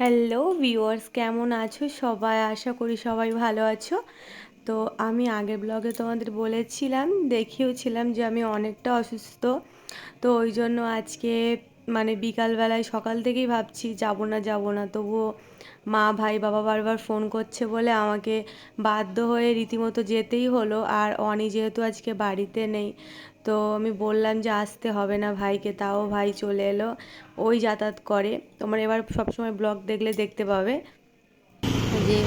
Hello viewers কেমন আছো? সবাই, আশা করি সবাই ভালো আছো। তো আমি আগের ব্লগে তোমাদের বলেছিলাম দেখিয়েওছিলাম যে আমি অনেকটা অসুস্থ। তো ওই জন্য আজকে মানে বিকালবেলায় সকাল থেকেই ভাবছি, যাব না যাব না। তবুও মা, ভাই, বাবা বারবার ফোন করছে বলে আমাকে বাধ্য হয়ে রীতিমতো যেতেই হলো। আর অনি যেহেতু আজকে বাড়িতে নেই তো আমি বললাম যে আসতে হবে না ভাইকে তাও ভাই চলে এলো ওই যাতায়াত করে। তোমার এবার সবসময় ব্লগ দেখলে দেখতে পাবে। যে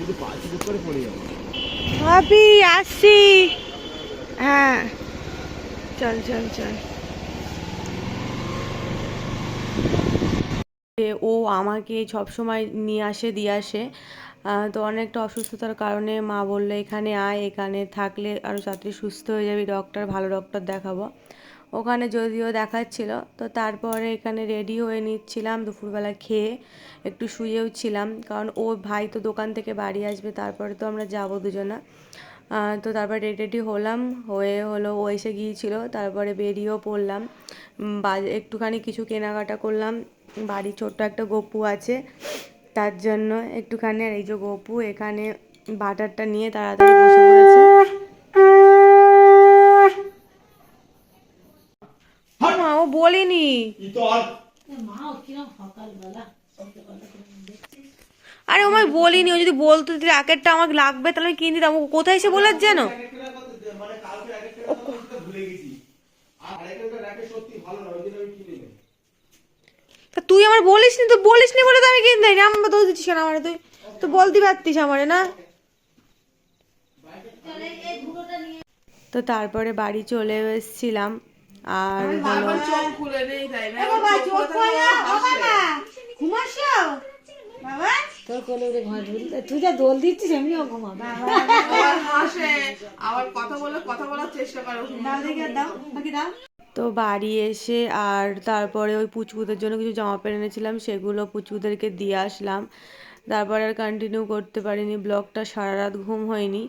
যদি পাঁচ হ্যাঁ। চল চল চল। ও আমাকে সবসময় নিয়ে আসে, দিয়ে আসে। তো অনেকটা অসুস্থতার কারণে মা বলল, এখানে আয়, এখানে থাকলে আরও তাড়াতাড়ি সুস্থ হয়ে যাবি ডক্টর ভালো ডক্টর দেখাবো। ওখানে যদিও দেখাচ্ছিল, তো তারপরে এখানে রেডি হয়ে নিচ্ছিলাম, দুপুরবেলা খেয়ে একটু শুয়েও ছিলাম। কারণ ও ভাই তো দোকান থেকে বাড়ি আসবে, তারপরে তো আমরা যাব দুজনা। তো তারপর রেডি রেডি হলাম হয়ে হলো ও এসে গিয়েছিল তারপরে বেরিয়েও পড়লাম। বাজ- একটুখানি কিছু কেনাকাটা করলাম। বাড়ি ছোট্ট একটা গপু আছে তার জন্য একটুখানি আর এই যে গপু এখানে বাটারটা নিয়ে তাড়াতাড়ি বসে পড়েছে। মা ও বলিনি। আরে ও আমায় বলিনি ও যদি বলতো যে র্যাকেটটা আমাকে লাগবে তাহলে কিনে দিতাম। ও কোথায় এসে বলার যেন ভুলে গেছি আর আরেকটা র্যাকেট সত্যি ভালো না ওই আমি কিনে নিই তা তুই আমার বলিস নি তো বলিস নি বলে তো আমি কিনে দেয়নি আমার দোষ দিচ্ছিস কেন আমারে তুই। তো বলতে পারতিস আমারে না? তো তারপরে বাড়ি চলে এসেছিলাম। আর হলো তোর কোলে উঠে ঘুমা তুই যা দোল দিচ্ছিস আমিও ঘুমাবো। হাসে আবার কথা বলে কথা বলার চেষ্টা করে। তো বাড়ি এসে আর তারপরে ওই পুচকুদের জন্য কিছু জামা প্যান্ট এনেছিলাম সেগুলো পুচকুদেরকে দিয়ে আসলাম। তারপরে আর কন্টিনিউ করতে পারিনি ব্লগটা সারা রাত ঘুম হয়নি।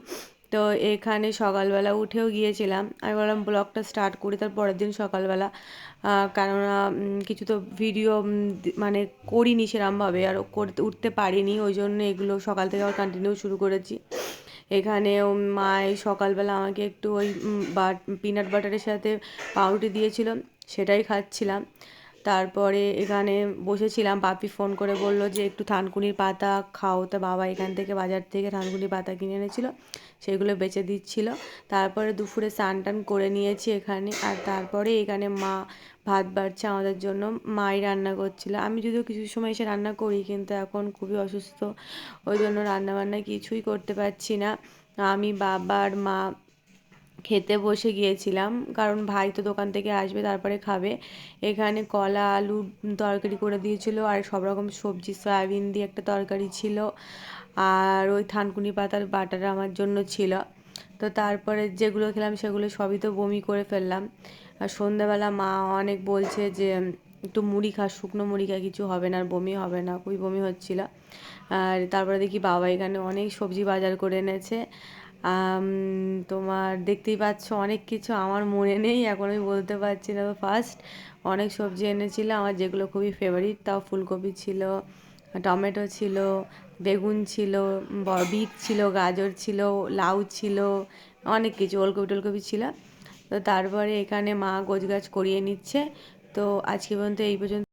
তো এখানে সকালবেলা উঠেও গিয়েছিলাম। আমি বললাম ব্লগটা স্টার্ট করি, তার পরের দিন সকালবেলা। কেননা কিছু তো ভিডিও মানে করিনি সেরমভাবে আর করতে, উঠতে পারিনি। ওই জন্য এগুলো সকাল থেকে আবার কন্টিনিউ শুরু করেছি। এখানে মা এই সকালবেলা আমাকে একটু ওই বাট পিনাট বাটারের সাথে পাউরুটি দিয়েছিল, সেটাই খাচ্ছিলাম। তারপরে এখানে বসেছিলাম পাপি ফোন করে বলল যে, একটু থানকুনির পাতা খাও। তা বাবা এখান থেকে বাজার থেকে থানকুনির পাতা কিনে এনেছিল, সেগুলো বেচে দিচ্ছিল। তারপরে দুপুরে স্নান টান করে নিয়েছি এখানে। আর তারপরে এখানে মা ভাত বাড়ছে আমাদের জন্য, মাই রান্না করছিল। আমি যদিও কিছু সময় এসে রান্না করি, কিন্তু এখন খুবই অসুস্থ। ওই জন্য রান্না বান্না কিছুই করতে পারছি না। আমি বাবার মা খেতে বসে গিয়েছিলাম, কারণ ভাই তো দোকান থেকে আসবে, তারপরে খাবে। এখানে কলা, আলু তরকারি করে দিয়েছিল, আর সব রকম সবজি, সয়াবিন দিয়ে একটা তরকারি ছিল। আর ওই থানকুনি পাতার বাটার আমার জন্য ছিল। তো তারপরে যেগুলো খেলাম সেগুলো সবই তো বমি করে ফেললাম। আর সন্ধ্যাবেলা মা অনেক বলছে যে, একটু মুড়ি খা, শুকনো মুড়ি খা, কিছু হবে না, আর বমি হবে না। খুবই বমি হচ্ছিল। আর তারপরে দেখি বাবা এখানে অনেক সবজি বাজার করে এনেছে। তোমার দেখতেই পাচ্ছ অনেক কিছু আমার মনে নেই, এখন আমি বলতে পারছি না। ফার্স্ট অনেক সবজি এনেছিল, আমার যেগুলো খুবই ফেভারিট তাও ফুলকপি ছিল, টমেটো ছিল, বেগুন ছিল বিট ছিল, গাজর ছিল, লাউ ছিল, অনেক কিছু, ওলকপি টোলকপি ছিল। তো তারপরে এখানে মা গোছ গাছ করিয়ে নিচ্ছে। তো আজকে পর্যন্ত এই পর্যন্ত